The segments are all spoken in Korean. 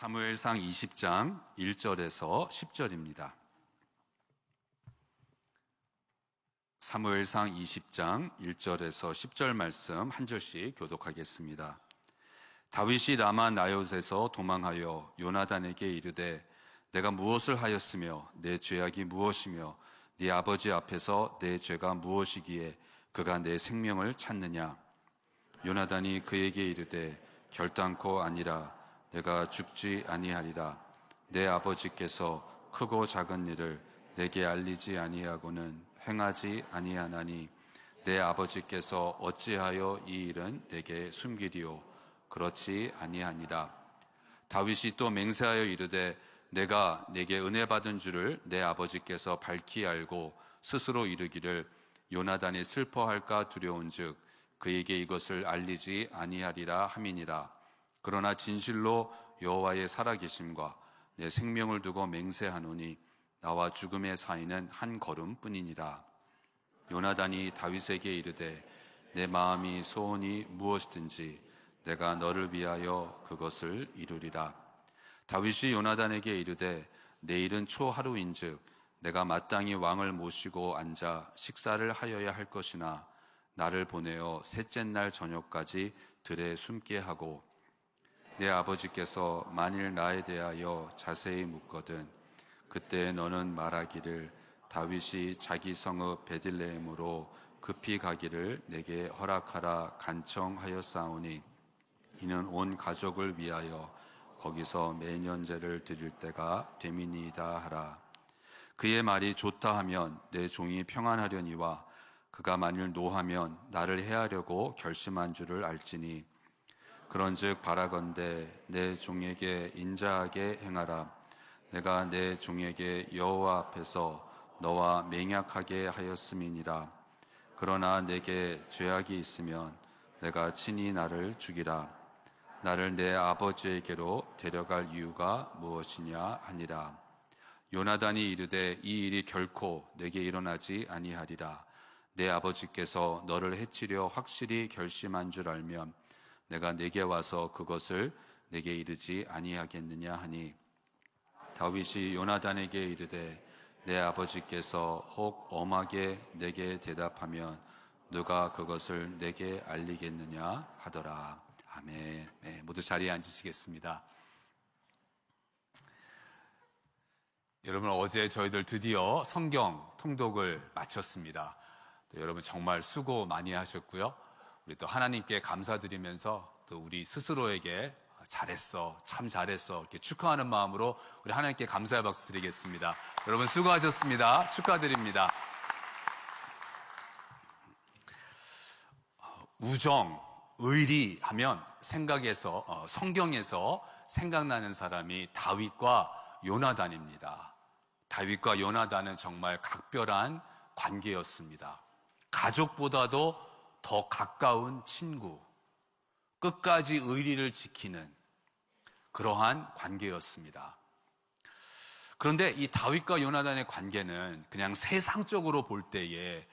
사무엘상 20장 1절에서 10절입니다. 사무엘상 20장 1절에서 10절 말씀 한 절씩 교독하겠습니다. 다윗이 라마 나요에서 도망하여 요나단에게 이르되 내가 무엇을 하였으며 내 죄악이 무엇이며 네 아버지 앞에서 내 죄가 무엇이기에 그가 내 생명을 찾느냐 요나단이 그에게 이르되 결단코 아니라 내가 죽지 아니하리라. 내 아버지께서 크고 작은 일을 내게 알리지 아니하고는 행하지 아니하나니 내 아버지께서 어찌하여 이 일은 내게 숨기리오 그렇지 아니하니라. 다윗이 또 맹세하여 이르되 내가 내게 은혜 받은 줄을 내 아버지께서 밝히 알고 스스로 이르기를 요나단이 슬퍼할까 두려운즉 그에게 이것을 알리지 아니하리라 함이니라 그러나 진실로 여호와의 살아계심과 내 생명을 두고 맹세하노니 나와 죽음의 사이는 한 걸음뿐이니라. 요나단이 다윗에게 이르되 내 마음이 소원이 무엇이든지 내가 너를 위하여 그것을 이루리라. 다윗이 요나단에게 이르되 내일은 초하루인즉 내가 마땅히 왕을 모시고 앉아 식사를 하여야 할 것이나 나를 보내어 셋째 날 저녁까지 들에 숨게 하고 내 아버지께서 만일 나에 대하여 자세히 묻거든 그때 너는 말하기를 다윗이 자기 성읍 베들레헴으로 급히 가기를 내게 허락하라 간청하였사오니 이는 온 가족을 위하여 거기서 매년제를 드릴 때가 되미니이다 하라. 그의 말이 좋다 하면 내 종이 평안하려니와 그가 만일 노하면 나를 해하려고 결심한 줄을 알지니 그런즉 바라건대 내 종에게 인자하게 행하라. 내가 내 종에게 여호와 앞에서 너와 맹약하게 하였음이니라. 그러나 내게 죄악이 있으면 내가 친히 나를 죽이라. 나를 내 아버지에게로 데려갈 이유가 무엇이냐 하니라. 요나단이 이르되 이 일이 결코 내게 일어나지 아니하리라. 내 아버지께서 너를 해치려 확실히 결심한 줄 알면 내가 내게 와서 그것을 내게 이르지 아니하겠느냐 하니 다윗이 요나단에게 이르되 내 아버지께서 혹 엄하게 내게 대답하면 누가 그것을 내게 알리겠느냐 하더라. 아멘. 네, 모두 자리에 앉으시겠습니다. 여러분 어제 저희들 드디어 성경 통독을 마쳤습니다. 여러분 정말 수고 많이 하셨고요. 우리 또 하나님께 감사드리면서 또 우리 스스로에게 잘했어, 참 잘했어 이렇게 축하하는 마음으로 우리 하나님께 감사의 박수 드리겠습니다. 여러분 수고하셨습니다. 축하드립니다. 우정, 의리 하면 생각에서 어, 성경에서 생각나는 사람이 다윗과 요나단입니다. 다윗과 요나단은 정말 각별한 관계였습니다. 가족보다도 더 가까운 친구, 끝까지 의리를 지키는 그러한 관계였습니다. 그런데 이 다윗과 요나단의 관계는 그냥 세상적으로 볼 때에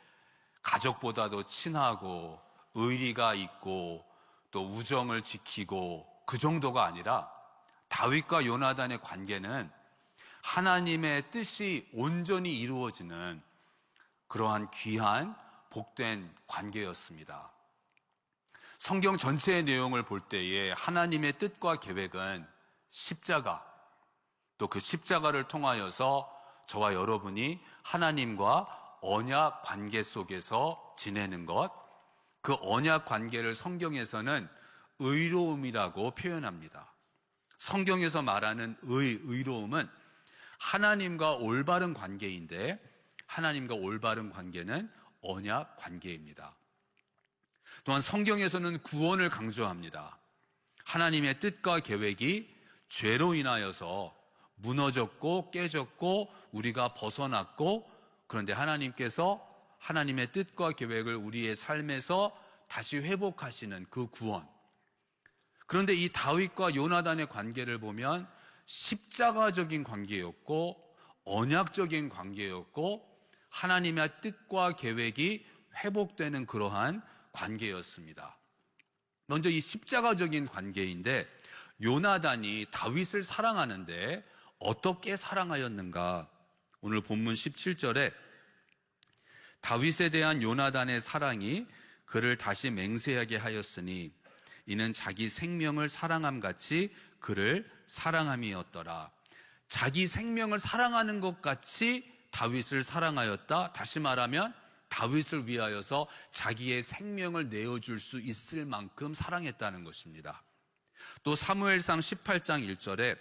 가족보다도 친하고 의리가 있고 또 우정을 지키고 그 정도가 아니라 다윗과 요나단의 관계는 하나님의 뜻이 온전히 이루어지는 그러한 귀한 복된 관계였습니다. 성경 전체의 내용을 볼 때에 하나님의 뜻과 계획은 십자가, 또 그 십자가를 통하여서 저와 여러분이 하나님과 언약 관계 속에서 지내는 것, 그 언약 관계를 성경에서는 의로움이라고 표현합니다. 성경에서 말하는 의, 의로움은 하나님과 올바른 관계인데 하나님과 올바른 관계는 언약 관계입니다. 또한 성경에서는 구원을 강조합니다. 하나님의 뜻과 계획이 죄로 인하여서 무너졌고 깨졌고 우리가 벗어났고 그런데 하나님께서 하나님의 뜻과 계획을 우리의 삶에서 다시 회복하시는 그 구원. 그런데 이 다윗과 요나단의 관계를 보면 십자가적인 관계였고 언약적인 관계였고 하나님의 뜻과 계획이 회복되는 그러한 관계였습니다. 먼저 이 십자가적인 관계인데 요나단이 다윗을 사랑하는데 어떻게 사랑하였는가? 오늘 본문 17절에 다윗에 대한 요나단의 사랑이 그를 다시 맹세하게 하였으니 이는 자기 생명을 사랑함 같이 그를 사랑함이었더라. 자기 생명을 사랑하는 것 같이 다윗을 사랑하였다. 다시 말하면 다윗을 위하여서 자기의 생명을 내어줄 수 있을 만큼 사랑했다는 것입니다. 또 사무엘상 18장 1절에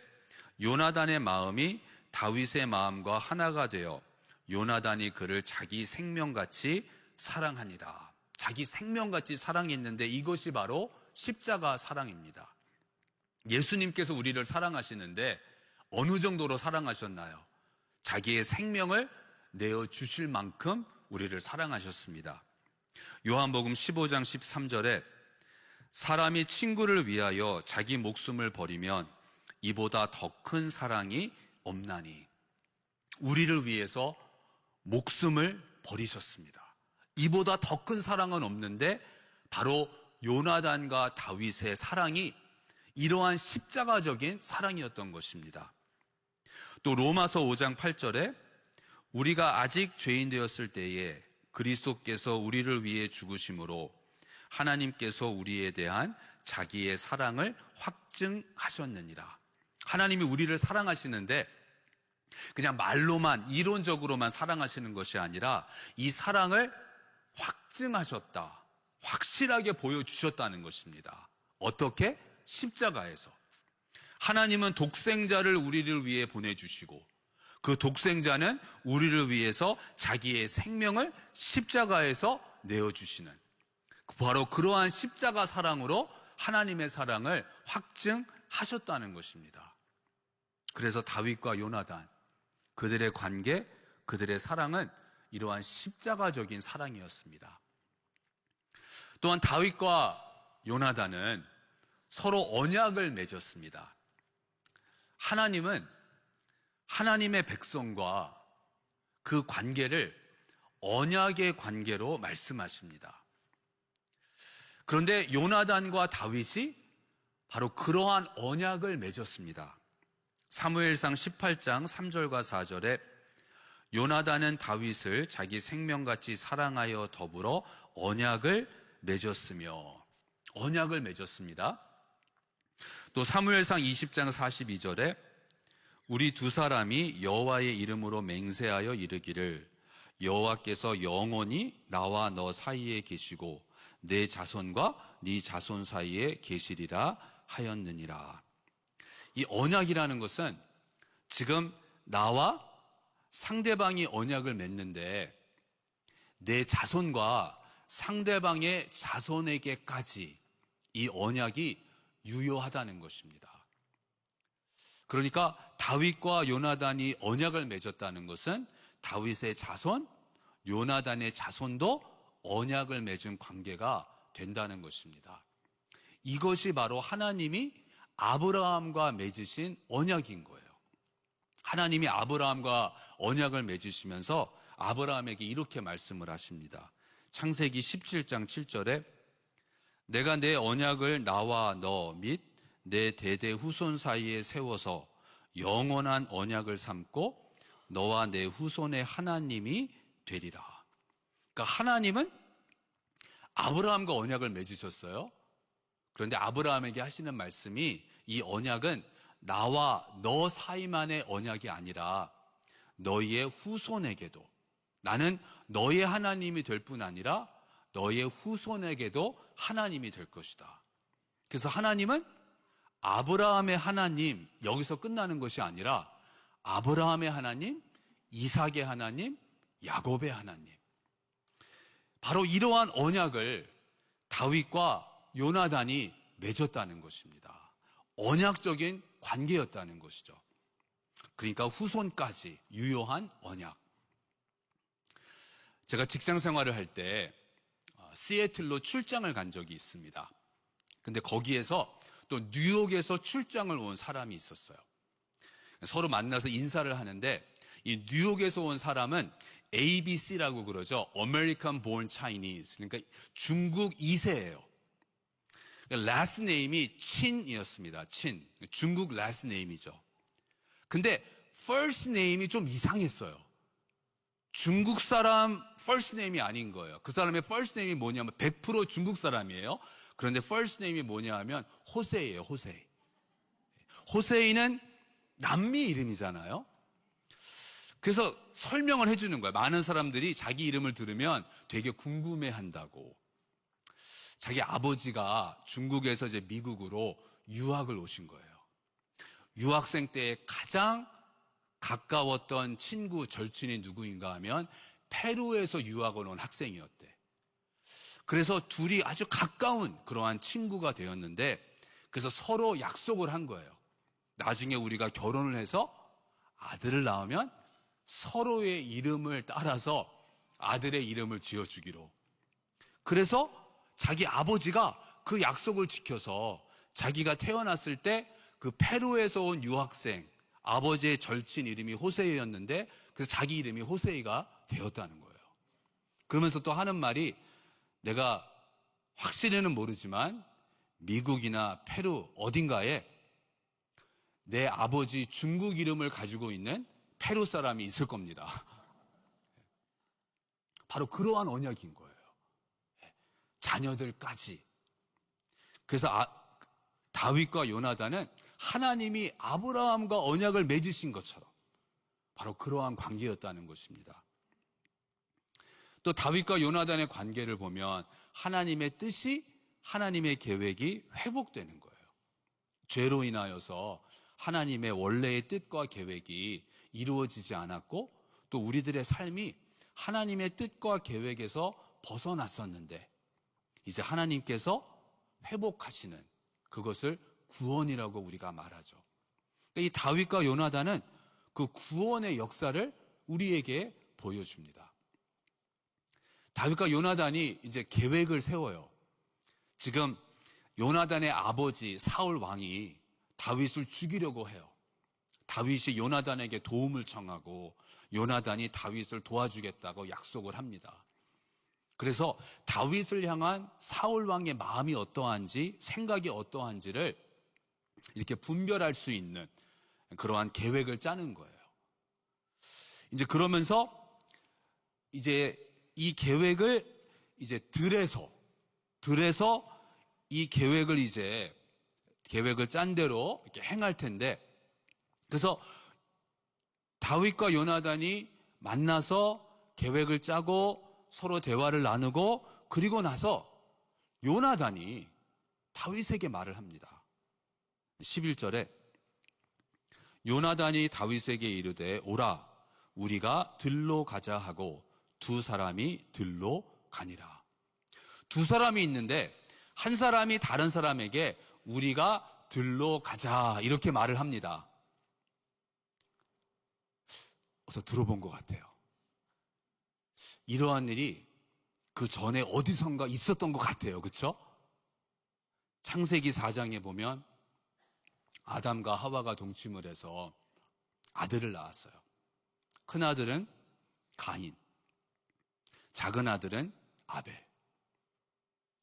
요나단의 마음이 다윗의 마음과 하나가 되어 요나단이 그를 자기 생명같이 사랑하니라. 자기 생명같이 사랑했는데 이것이 바로 십자가 사랑입니다. 예수님께서 우리를 사랑하시는데 어느 정도로 사랑하셨나요? 자기의 생명을 내어 주실 만큼 우리를 사랑하셨습니다. 요한복음 15장 13절에 사람이 친구를 위하여 자기 목숨을 버리면 이보다 더 큰 사랑이 없나니 우리를 위해서 목숨을 버리셨습니다. 이보다 더 큰 사랑은 없는데 바로 요나단과 다윗의 사랑이 이러한 십자가적인 사랑이었던 것입니다. 또 로마서 5장 8절에 우리가 아직 죄인 되었을 때에 그리스도께서 우리를 위해 죽으심으로 하나님께서 우리에 대한 자기의 사랑을 확증하셨느니라. 하나님이 우리를 사랑하시는데 그냥 말로만 이론적으로만 사랑하시는 것이 아니라 이 사랑을 확증하셨다. 확실하게 보여주셨다는 것입니다. 어떻게? 십자가에서. 하나님은 독생자를 우리를 위해 보내주시고 그 독생자는 우리를 위해서 자기의 생명을 십자가에서 내어주시는 바로 그러한 십자가 사랑으로 하나님의 사랑을 확증하셨다는 것입니다. 그래서 다윗과 요나단 그들의 관계, 그들의 사랑은 이러한 십자가적인 사랑이었습니다. 또한 다윗과 요나단은 서로 언약을 맺었습니다. 하나님은 하나님의 백성과 그 관계를 언약의 관계로 말씀하십니다. 그런데 요나단과 다윗이 바로 그러한 언약을 맺었습니다. 사무엘상 18장 3절과 4절에 요나단은 다윗을 자기 생명같이 사랑하여 더불어 언약을 맺었으며 언약을 맺었습니다. 또 사무엘상 20장 42절에 우리 두 사람이 여호와의 이름으로 맹세하여 이르기를 여호와께서 영원히 나와 너 사이에 계시고 내 자손과 네 자손 사이에 계시리라 하였느니라. 이 언약이라는 것은 지금 나와 상대방이 언약을 맺는데 내 자손과 상대방의 자손에게까지 이 언약이 유효하다는 것입니다. 그러니까 다윗과 요나단이 언약을 맺었다는 것은 다윗의 자손, 요나단의 자손도 언약을 맺은 관계가 된다는 것입니다. 이것이 바로 하나님이 아브라함과 맺으신 언약인 거예요. 하나님이 아브라함과 언약을 맺으시면서 아브라함에게 이렇게 말씀을 하십니다. 창세기 17장 7절에 내가 내 언약을 나와 너 및 내 대대 후손 사이에 세워서 영원한 언약을 삼고 너와 내 후손의 하나님이 되리라. 그러니까 하나님은 아브라함과 언약을 맺으셨어요. 그런데 아브라함에게 하시는 말씀이 이 언약은 나와 너 사이만의 언약이 아니라 너희의 후손에게도 나는 너의 하나님이 될 뿐 아니라 너의 후손에게도 하나님이 될 것이다. 그래서 하나님은 아브라함의 하나님, 여기서 끝나는 것이 아니라 아브라함의 하나님, 이삭의 하나님, 야곱의 하나님. 바로 이러한 언약을 다윗과 요나단이 맺었다는 것입니다. 언약적인 관계였다는 것이죠. 그러니까 후손까지 유효한 언약. 제가 직장 생활을 할때 어, 시애틀로 출장을 간 적이 있습니다. 근데 거기에서 또 뉴욕에서 출장을 온 사람이 있었어요. 서로 만나서 인사를 하는데 이 뉴욕에서 온 사람은 ABC라고 그러죠. American Born Chinese. 그러니까 중국 2세예요. last name이 친이었습니다. 친. 중국 last name이죠. 근데 first name이 좀 이상했어요. 중국 사람 name이 아닌 거예요. 그 사람의 name이 뭐냐면 100% 중국 사람이에요. 그런데 first name이 뭐냐 하면 호세이에요, 호세이. 호세이는 남미 이름이잖아요. 그래서 설명을 해주는 거예요. 많은 사람들이 자기 이름을 들으면 되게 궁금해 한다고. 자기 아버지가 중국에서 이제 미국으로 유학을 오신 거예요. 유학생 때 가장 가까웠던 친구 절친이 누구인가 하면 페루에서 유학을 온 학생이었대. 그래서 둘이 아주 가까운 그러한 친구가 되었는데 그래서 서로 약속을 한 거예요. 나중에 우리가 결혼을 해서 아들을 낳으면 서로의 이름을 따라서 아들의 이름을 지어주기로. 그래서 자기 아버지가 그 약속을 지켜서 자기가 태어났을 때 그 페루에서 온 유학생 아버지의 절친 이름이 호세이였는데 그래서 자기 이름이 호세이가 되었다는 거예요. 그러면서 또 하는 말이 내가 확실히는 모르지만 미국이나 페루 어딘가에 내 아버지 중국 이름을 가지고 있는 페루 사람이 있을 겁니다. 바로 그러한 언약인 거예요. 자녀들까지. 그래서 아, 다윗과 요나단은 하나님이 아브라함과 언약을 맺으신 것처럼 바로 그러한 관계였다는 것입니다. 또 다윗과 요나단의 관계를 보면 하나님의 뜻이 하나님의 계획이 회복되는 거예요. 죄로 인하여서 하나님의 원래의 뜻과 계획이 이루어지지 않았고 또 우리들의 삶이 하나님의 뜻과 계획에서 벗어났었는데 이제 하나님께서 회복하시는 그것을 구원이라고 우리가 말하죠. 그러니까 이 다윗과 요나단은 그 구원의 역사를 우리에게 보여줍니다. 다윗과 요나단이 이제 계획을 세워요. 지금 요나단의 아버지 사울 왕이 다윗을 죽이려고 해요. 다윗이 요나단에게 도움을 청하고 요나단이 다윗을 도와주겠다고 약속을 합니다. 그래서 다윗을 향한 사울 왕의 마음이 어떠한지 생각이 어떠한지를 이렇게 분별할 수 있는 그러한 계획을 짜는 거예요. 이제 그러면서 이제 이 계획을 이제 들에서 들에서 이 계획을 이제 계획을 짠 대로 이렇게 행할 텐데 그래서 다윗과 요나단이 만나서 계획을 짜고 서로 대화를 나누고 그리고 나서 요나단이 다윗에게 말을 합니다. 11절에 요나단이 다윗에게 이르되 오라 우리가 들로 가자 하고 두 사람이 들로 가니라. 두 사람이 있는데 한 사람이 다른 사람에게 우리가 들로 가자 이렇게 말을 합니다. 어서 들어본 것 같아요. 이러한 일이 그 전에 어디선가 있었던 것 같아요. 그렇죠? 창세기 4장에 보면 아담과 하와가 동침을 해서 아들을 낳았어요. 큰 아들은 가인, 작은 아들은 아벨.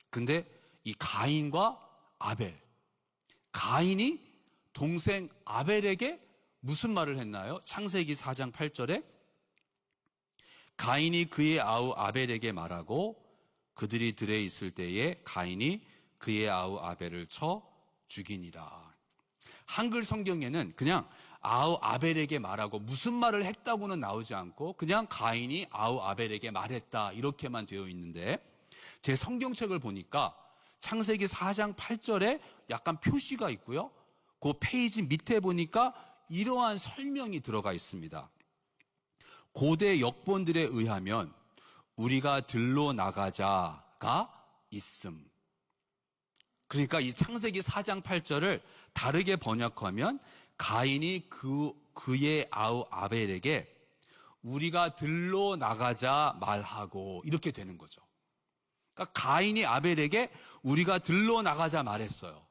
근데 이 가인과 아벨, 가인이 동생 아벨에게 무슨 말을 했나요? 창세기 4장 8절에 가인이 그의 아우 아벨에게 말하고 그들이 들에 있을 때에 가인이 그의 아우 아벨을 쳐 죽이니라. 한글 성경에는 그냥 아우 아벨에게 말하고 무슨 말을 했다고는 나오지 않고 그냥 가인이 아우 아벨에게 말했다 이렇게만 되어 있는데 제 성경책을 보니까 창세기 4장 8절에 약간 표시가 있고요. 그 페이지 밑에 보니까 이러한 설명이 들어가 있습니다. 고대 역본들에 의하면 우리가 들로 나가자가 있음. 그러니까 이 창세기 4장 8절을 다르게 번역하면 가인이 그, 그의 아우 아벨에게 우리가 들로 나가자 말하고 이렇게 되는 거죠. 그러니까 가인이 아벨에게 우리가 들로 나가자 말했어요.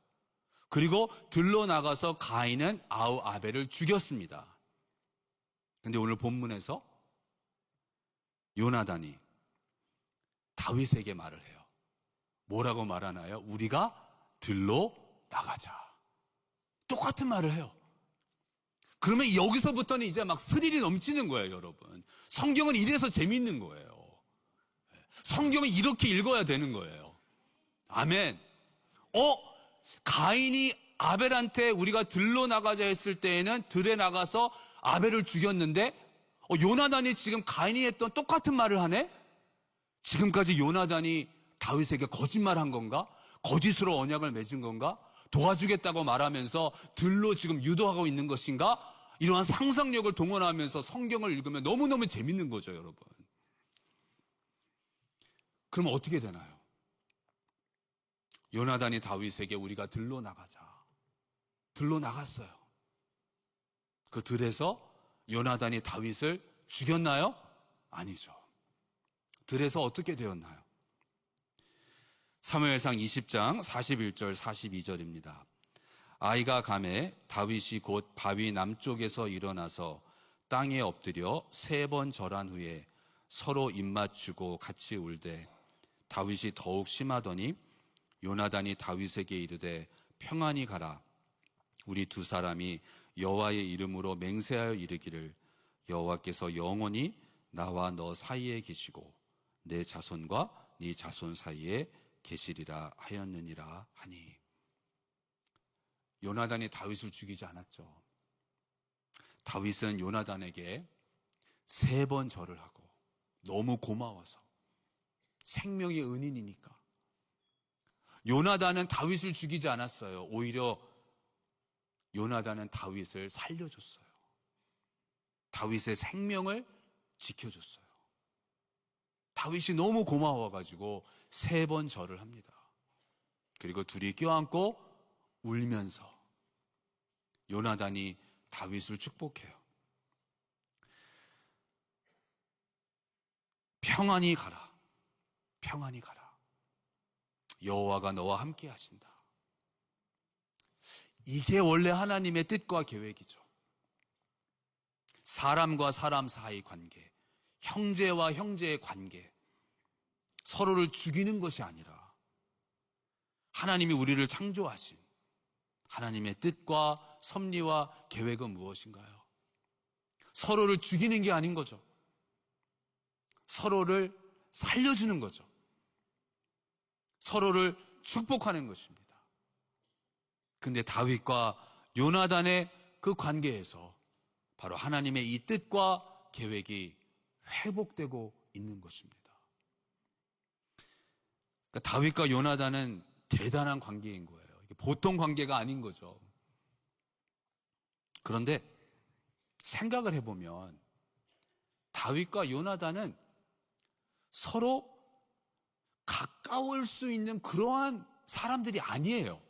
그리고 들로 나가서 가인은 아우 아벨을 죽였습니다. 근데 오늘 본문에서 요나단이 다윗에게 말을 해요. 뭐라고 말하나요? 우리가 들로 나가자. 똑같은 말을 해요. 그러면 여기서부터는 이제 막 스릴이 넘치는 거예요, 여러분. 성경은 이래서 재밌는 거예요. 성경은 이렇게 읽어야 되는 거예요. 아멘. 어? 가인이 아벨한테 우리가 들로 나가자 했을 때에는 들에 나가서 아벨을 죽였는데 어, 요나단이 지금 가인이 했던 똑같은 말을 하네? 지금까지 요나단이 다윗에게 거짓말한 건가? 거짓으로 언약을 맺은 건가? 도와주겠다고 말하면서 들로 지금 유도하고 있는 것인가? 이러한 상상력을 동원하면서 성경을 읽으면 너무너무 재밌는 거죠, 여러분. 그럼 어떻게 되나요? 요나단이 다윗에게 우리가 들로 나가자. 들로 나갔어요. 그 들에서 요나단이 다윗을 죽였나요? 아니죠. 들에서 어떻게 되었나요? 사무엘상 20장 41절 42절입니다. 아이가 감에 다윗이 곧 바위 남쪽에서 일어나서 땅에 엎드려 세 번 절한 후에 서로 입맞추고 같이 울되 다윗이 더욱 심하더니 요나단이 다윗에게 이르되 평안히 가라 우리 두 사람이 여호와의 이름으로 맹세하여 이르기를 여호와께서 영원히 나와 너 사이에 계시고 내 자손과 네 자손 사이에 계시리라 하였느니라 하니 요나단이 다윗을 죽이지 않았죠. 다윗은 요나단에게 세 번 절을 하고 너무 고마워서 생명의 은인이니까 요나단은 다윗을 죽이지 않았어요. 오히려 요나단은 다윗을 살려줬어요. 다윗의 생명을 지켜줬어요. 다윗이 너무 고마워가지고 세 번 절을 합니다. 그리고 둘이 껴안고 울면서 요나단이 다윗을 축복해요. 평안히 가라. 평안히 가라. 여호와가 너와 함께 하신다. 이게 원래 하나님의 뜻과 계획이죠. 사람과 사람 사이 관계, 형제와 형제의 관계, 서로를 죽이는 것이 아니라 하나님이 우리를 창조하신 하나님의 뜻과 섭리와 계획은 무엇인가요? 서로를 죽이는 게 아닌 거죠. 서로를 살려주는 거죠. 서로를 축복하는 것입니다. 근데 다윗과 요나단의 그 관계에서 바로 하나님의 이 뜻과 계획이 회복되고 있는 것입니다. 그러니까 다윗과 요나단은 대단한 관계인 거예요. 보통 관계가 아닌 거죠. 그런데 생각을 해보면 다윗과 요나단은 서로 가까울 수 있는 그러한 사람들이 아니에요.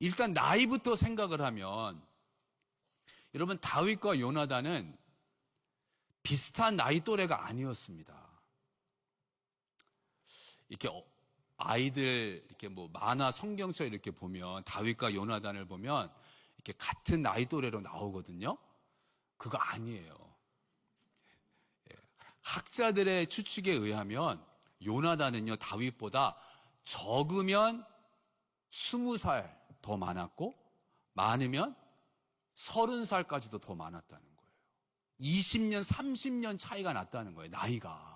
일단 나이부터 생각을 하면 여러분 다윗과 요나단은 비슷한 나이 또래가 아니었습니다. 이렇게 어, 아이들 이렇게 뭐 만화 성경서 이렇게 보면 다윗과 요나단을 보면 이렇게 같은 나이 또래로 나오거든요. 그거 아니에요. 예, 학자들의 추측에 의하면 요나단은요 다윗보다 적으면 스무 살 더 많았고 많으면 서른 살까지도 더 많았다는 거예요. 20년, 30년 차이가 났다는 거예요. 나이가.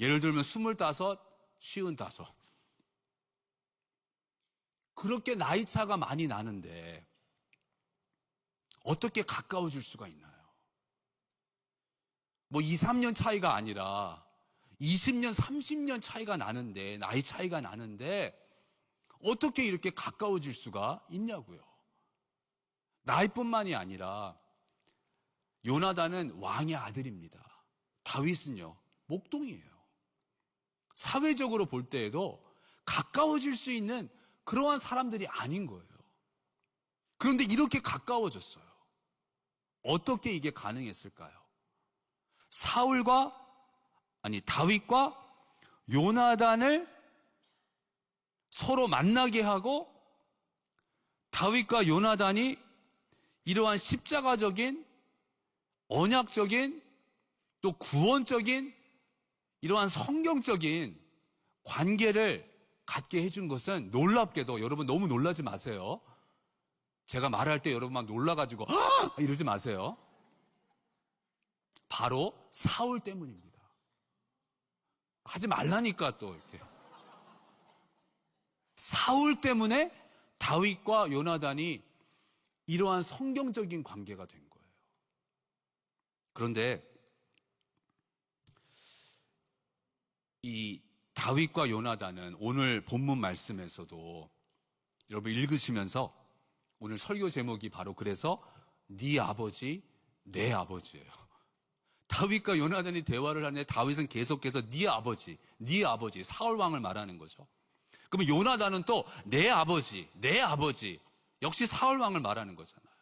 예를 들면 스물다섯, 쉬운다섯. 그렇게 나이 차가 많이 나는데 어떻게 가까워질 수가 있나요? 뭐 2, 3년 차이가 아니라 20년, 30년 차이가 나는데, 나이 차이가 나는데, 어떻게 이렇게 가까워질 수가 있냐고요. 나이뿐만이 아니라, 요나단은 왕의 아들입니다. 다윗은요, 목동이에요. 사회적으로 볼 때에도 가까워질 수 있는 그러한 사람들이 아닌 거예요. 그런데 이렇게 가까워졌어요. 어떻게 이게 가능했을까요? 사울과 아니 다윗과 요나단을 서로 만나게 하고 다윗과 요나단이 이러한 십자가적인 언약적인 또 구원적인 이러한 성경적인 관계를 갖게 해준 것은 놀랍게도 여러분 너무 놀라지 마세요. 제가 말할 때 여러분 막 놀라가지고 "아!" 이러지 마세요. 바로 사울 때문입니다. 하지 말라니까 또 이렇게. 사울 때문에 다윗과 요나단이 이러한 성경적인 관계가 된 거예요. 그런데 이 다윗과 요나단은 오늘 본문 말씀에서도 여러분 읽으시면서 오늘 설교 제목이 바로 그래서 네 아버지 내 아버지예요. 다윗과 요나단이 대화를 하는데 다윗은 계속해서 네 아버지, 네 아버지 사울 왕을 말하는 거죠. 그러면 요나단은 또 내 아버지, 내 아버지 역시 사울 왕을 말하는 거잖아요.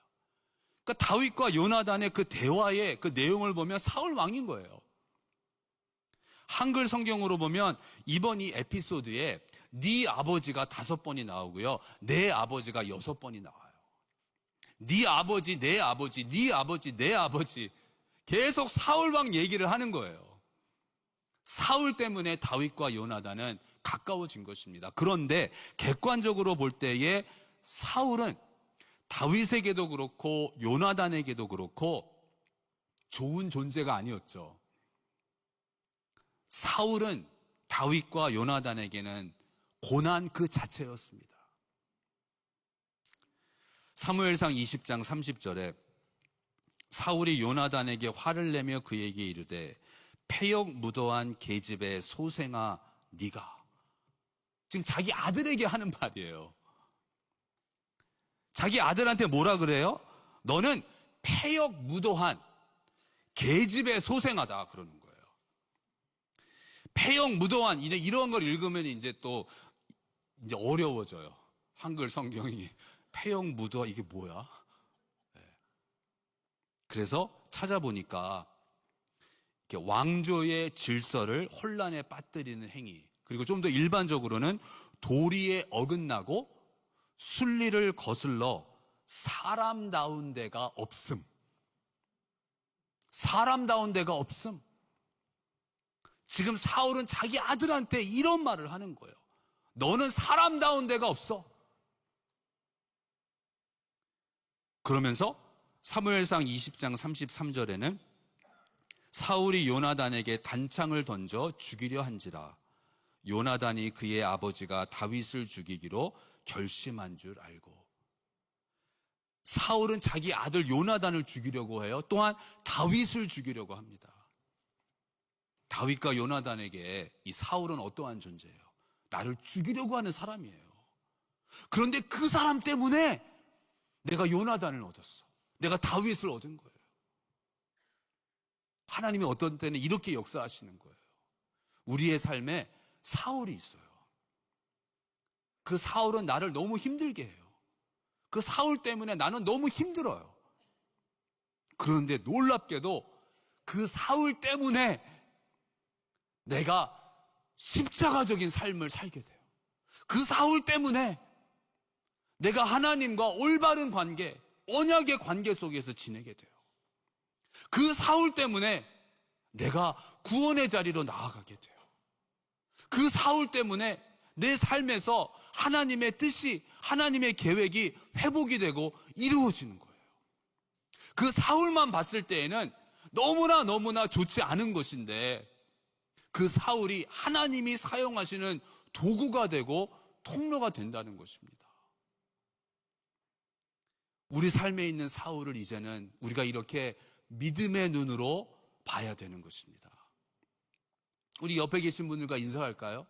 그러니까 다윗과 요나단의 그 대화의 그 내용을 보면 사울 왕인 거예요. 한글 성경으로 보면 이번 이 에피소드에 네 아버지가 다섯 번이 나오고요. 내 아버지가 여섯 번이 나와요. 네 아버지, 내 아버지, 네 아버지, 내 아버지 계속 사울 왕 얘기를 하는 거예요. 사울 때문에 다윗과 요나단은 가까워진 것입니다. 그런데 객관적으로 볼 때에 사울은 다윗에게도 그렇고 요나단에게도 그렇고 좋은 존재가 아니었죠. 사울은 다윗과 요나단에게는 고난 그 자체였습니다. 사무엘상 20장 30절에 사울이 요나단에게 화를 내며 그에게 이르되 폐역 무도한 계집의 소생아 네가 지금 자기 아들에게 하는 말이에요. 자기 아들한테 뭐라 그래요? 너는 폐역 무도한 계집의 소생하다 그러는 거예요. 폐역 무도한 이제 이런 걸 읽으면 이제 또 이제 어려워져요. 한글 성경이 폐역 무도한 이게 뭐야? 네. 그래서 찾아보니까 왕조의 질서를 혼란에 빠뜨리는 행위 그리고 좀 더 일반적으로는 도리에 어긋나고 순리를 거슬러 사람다운 데가 없음. 사람다운 데가 없음. 지금 사울은 자기 아들한테 이런 말을 하는 거예요. 너는 사람다운 데가 없어. 그러면서 사무엘상 20장 33절에는 사울이 요나단에게 단창을 던져 죽이려 한지라 요나단이 그의 아버지가 다윗을 죽이기로 결심한 줄 알고 사울은 자기 아들 요나단을 죽이려고 해요. 또한 다윗을 죽이려고 합니다. 다윗과 요나단에게 이 사울은 어떠한 존재예요? 나를 죽이려고 하는 사람이에요. 그런데 그 사람 때문에 내가 요나단을 얻었어. 내가 다윗을 얻은 거예요. 하나님이 어떤 때는 이렇게 역사하시는 거예요. 우리의 삶에 사울이 있어요. 그 사울은 나를 너무 힘들게 해요. 그 사울 때문에 나는 너무 힘들어요. 그런데 놀랍게도 그 사울 때문에 내가 십자가적인 삶을 살게 돼요. 그 사울 때문에 내가 하나님과 올바른 관계, 언약의 관계 속에서 지내게 돼요. 그 사울 때문에 내가 구원의 자리로 나아가게 돼요. 그 사울 때문에 내 삶에서 하나님의 뜻이, 하나님의 계획이 회복이 되고 이루어지는 거예요. 그 사울만 봤을 때에는 너무나 너무나 좋지 않은 것인데 그 사울이 하나님이 사용하시는 도구가 되고 통로가 된다는 것입니다. 우리 삶에 있는 사울을 이제는 우리가 이렇게 믿음의 눈으로 봐야 되는 것입니다. 우리 옆에 계신 분들과 인사할까요?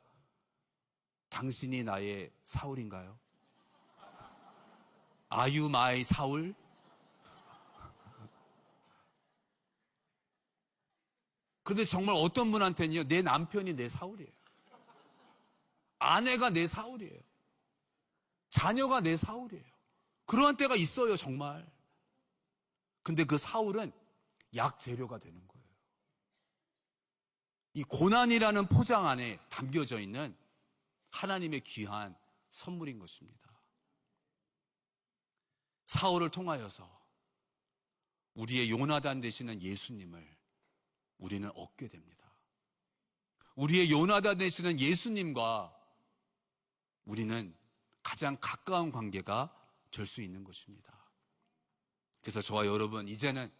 당신이 나의 사울인가요? You my 사울? 근데 정말 어떤 분한테는요, 내 남편이 내 사울이에요. 아내가 내 사울이에요. 자녀가 내 사울이에요. 그러한 때가 있어요, 정말. 근데 그 사울은 약 재료가 되는 거예요. 이 고난이라는 포장 안에 담겨져 있는 하나님의 귀한 선물인 것입니다. 사울을 통하여서 우리의 요나단 되시는 예수님을 우리는 얻게 됩니다. 우리의 요나단 되시는 예수님과 우리는 가장 가까운 관계가 될 수 있는 것입니다. 그래서 저와 여러분 이제는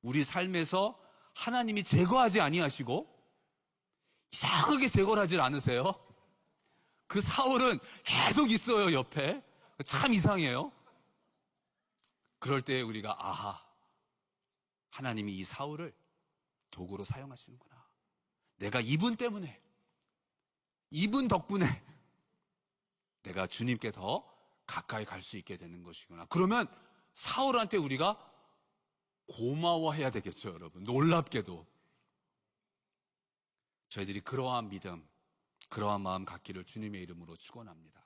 우리 삶에서 하나님이 제거하지 아니하시고 이상하게 제거를 하질 않으세요. 그 사울은 계속 있어요 옆에 참 이상해요. 그럴 때 우리가 아하 하나님이 이 사울을 도구로 사용하시는구나. 내가 이분 때문에 이분 덕분에 내가 주님께 더 가까이 갈 수 있게 되는 것이구나. 그러면 사울한테 우리가 고마워해야 되겠죠, 여러분. 놀랍게도. 저희들이 그러한 믿음, 그러한 마음 갖기를 주님의 이름으로 축원합니다.